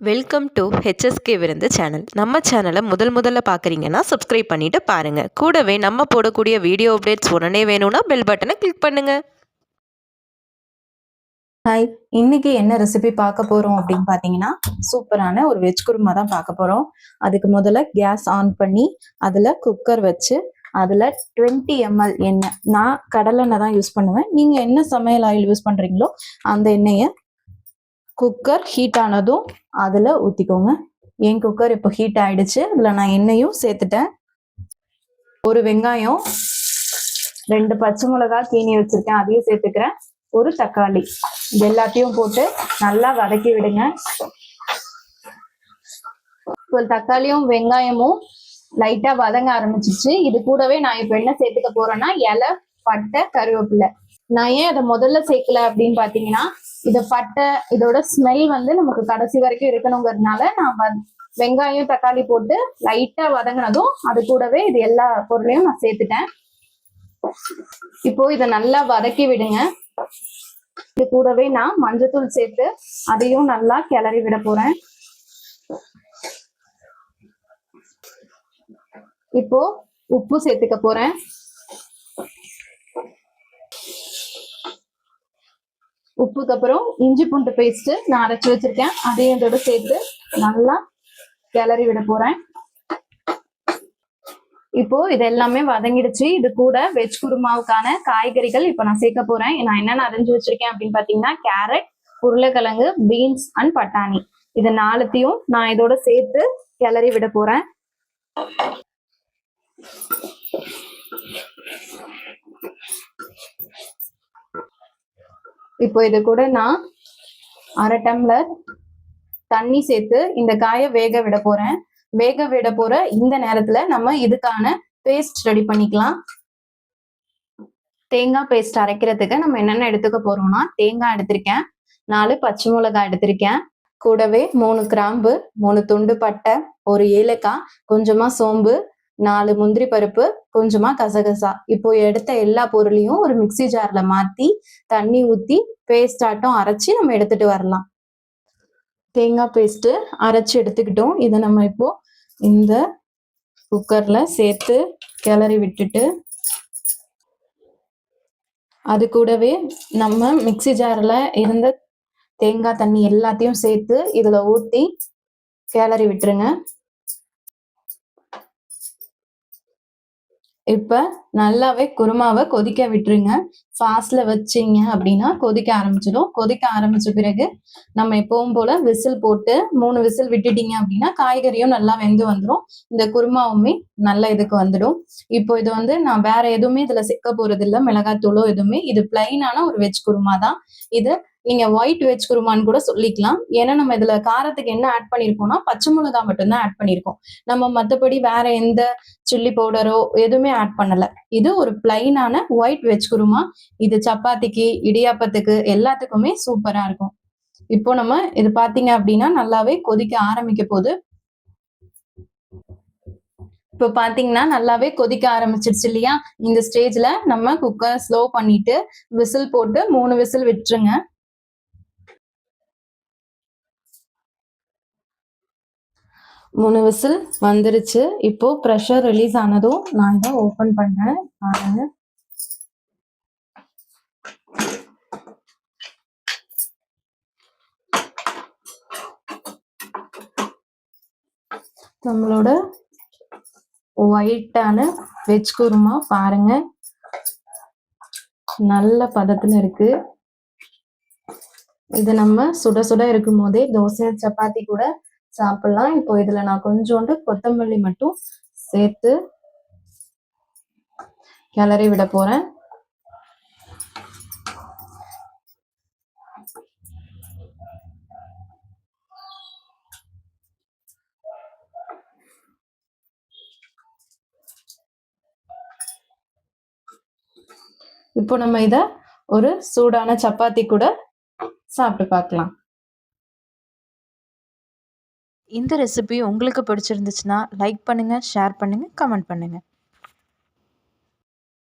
Welcome to ஹெச்எஸ்கே விருந்து channel நம்ம சேனலை முதல் முதல்ல பார்க்குறீங்கன்னா சப்ஸ்கிரைப் பண்ணிவிட்டு பாருங்கள் கூடவே நம்ம போடக்கூடிய வீடியோ அப்டேட்ஸ் உடனே வேணும்னா பெல் பட்டனை கிளிக் பண்ணுங்கள் ஹாய் இன்னைக்கு என்ன ரெசிபி பார்க்க போகிறோம் அப்படின்னு பார்த்தீங்கன்னா சூப்பரான ஒரு வெஜ் குருமா தான் பார்க்க போகிறோம் அதுக்கு முதல்ல கேஸ் ஆன் பண்ணி அதில் குக்கர் வச்சு அதில் டுவெண்ட்டி எம்எல் எண்ணெய். நான் கடலெண்ணெய் தான் யூஸ் பண்ணுவேன். நீங்கள் என்ன சமையல் ஆயில் யூஸ் பண்ணுறீங்களோ அந்த எண்ணெயை குக்கர் ஹீட் ஆனதும் அதில் ஊற்றிக்கோங்க என் குக்கர் இப்போ ஹீட் ஆயிடுச்சு. அதில் நான் எண்ணெயும் சேர்த்துட்டேன். ஒரு வெங்காயம் ரெண்டு பச்சை மிளகாய் கீனி வச்சுருக்கேன். அதையும் சேர்த்துக்கிறேன். ஒரு தக்காளி. இது எல்லாத்தையும் போட்டு நல்லா வதக்கி விடுங்க. இப்போ தக்காளியும் வெங்காயமும் லைட்டாக வதங்க ஆரம்பிச்சிச்சு இது கூடவே நான் இப்போ என்ன சேர்த்துக்க போகிறேன்னா இலை பட்டை கருவேப்பிலை. நான் ஏன் அதை முதல்ல சேர்க்கல அப்படின்னு பாத்தீங்கன்னா இதை பட்டை இதோட ஸ்மெல் வந்து நமக்கு கடைசி வரைக்கும் இருக்கணுங்கிறதுனால நான் வெங்காயம் தக்காளி போட்டு லைட்டா வதங்கினதும் அது கூடவே இது எல்லா பொருளையும் நான் சேர்த்துட்டேன். இப்போ இதை நல்லா வதக்கி விடுங்க. இது கூடவே நான் மஞ்சத்தூள் சேர்த்து அதையும் நல்லா கிளறி விட போறேன். இப்போ உப்பு சேர்த்துக்க போறேன். உப்புக்கு அப்புறம் இஞ்சி பூண்டு பேஸ்ட் நான் அரைச்சு வச்சிருக்கேன். அதையும் இதோட சேர்த்து நல்லா கிளறி விட போறேன். இப்போ இது எல்லாமே வதங்கிடுச்சு. இது கூட வெஜ் குருமாவுக்கான காய்கறிகள் இப்போ நான் சேர்க்க போறேன். நான் என்னென்ன அரைஞ்சு வச்சிருக்கேன் அப்படின்னு பாத்தீங்கன்னா கேரட் உருளைக்கிழங்கு பீன்ஸ் அண்ட் பட்டாணி. இது நாலுத்தையும் நான் இதோட சேர்த்து கிளறி விட போறேன். இப்போ இது கூட நான் அரை டம்ளர் தண்ணி சேர்த்து இந்த காயை வேக விட போறேன். வேக விட போற இந்த நேரத்துல நம்ம இதுக்கான பேஸ்ட் ரெடி பண்ணிக்கலாம். தேங்காய் பேஸ்ட் அரைக்கிறதுக்கு நம்ம என்னென்ன எடுத்துக்க போறோம்னா தேங்காய் எடுத்திருக்கேன் நாலு பச்சை மிளகாய் எடுத்திருக்கேன். கூடவே மூணு கிராம்பு மூணு துண்டு பட்டை ஒரு ஏலக்காய் கொஞ்சமா சோம்பு நாலு முந்திரி பருப்பு கொஞ்சமா கசகசா. இப்போ எடுத்த எல்லா பொருளையும் ஒரு மிக்ஸி ஜார்ல மாத்தி தண்ணி ஊத்தி பேஸ்ட் ஆட்டம் அரைச்சி நம்ம எடுத்துட்டு வரலாம். தேங்காய் பேஸ்ட் அரைச்சி எடுத்துக்கிட்டோம். இதை நம்ம இப்போ இந்த குக்கர்ல சேர்த்து கிளறி விட்டுட்டு அது கூடவே நம்ம மிக்ஸி ஜார்ல இருந்த தேங்காய் தண்ணி எல்லாத்தையும் சேர்த்து இதுல ஊத்தி கிளறி விட்டுருங்க. இப்ப நல்லாவே குருமாவை கொதிக்க விட்டுருங்க. ஃபாஸ்ட்ல வச்சீங்க அப்படின்னா கொதிக்க ஆரம்பிச்சிடும். கொதிக்க ஆரம்பிச்ச பிறகு நம்ம எப்பவும் போல விசில் போட்டு மூணு விசில் விட்டுட்டீங்க அப்படின்னா காய்கறியும் நல்லா வெந்து வந்துடும் இந்த குருமாவுமே நல்ல இதுக்கு வந்துடும். இப்போ இது வந்து நான் வேற எதுவுமே இதுல சிக்க போறது இல்ல மிளகாத்தூளோ எதுவுமே. இது பிளைனான ஒரு வெஜ் குருமா தான். இது நீங்க ஒயிட் வெஜ் குருமான்னு கூட சொல்லிக்கலாம். ஏன்னா நம்ம இதுல காரத்துக்கு என்ன ஆட் பண்ணிருக்கோம்னா பச்சை மிளகா மட்டும்தான் ஆட் பண்ணிருக்கோம். நம்ம மத்தபடி வேற எந்த சில்லி பவுடரோ எதுவுமே ஆட் பண்ணல. இது ஒரு பிளைனான ஒயிட் வெஜ் குருமா. இது சப்பாத்திக்கு இடியாப்பத்துக்கு எல்லாத்துக்குமே சூப்பரா இருக்கும். இப்போ நம்ம இது பாத்தீங்க அப்படின்னா நல்லாவே கொதிக்க ஆரம்பிக்க போகுது இப்போ பாத்தீங்கன்னா நல்லாவே கொதிக்க ஆரம்பிச்சிருச்சு இல்லையா? இந்த ஸ்டேஜ்ல நம்ம குக்கர் ஸ்லோ பண்ணிட்டு விசில் போட்டு மூணு விசில் விட்டுருங்க. மூணு விசில் வந்துருச்சு. இப்போ ப்ரெஷர் ரிலீஸ் ஆனதும் நான் இதை ஓபன் பண்ணேன் பாருங்க. நம்மளோட ஒயிட்டான வெஜ் குருமா பாருங்க. நல்ல பதத்துல இருக்கு. இது நம்ம சுட சுட இருக்கும் போதே தோசை சப்பாத்தி கூட சாப்பிடலாம். இப்போ இதுல நான் கொஞ்சோண்டு கொத்தமல்லி மட்டும் சேர்த்து கிளறி விட போறேன். இப்போ நம்ம இத ஒரு சூடான சப்பாத்தி கூட சாப்பிட்டு பார்க்கலாம். இந்த ரெசிபி உங்களுக்கு பிடிச்சிருந்துச்சுன்னா லைக் பண்ணுங்கள் ஷேர் பண்ணுங்கள் கமெண்ட் பண்ணுங்கள்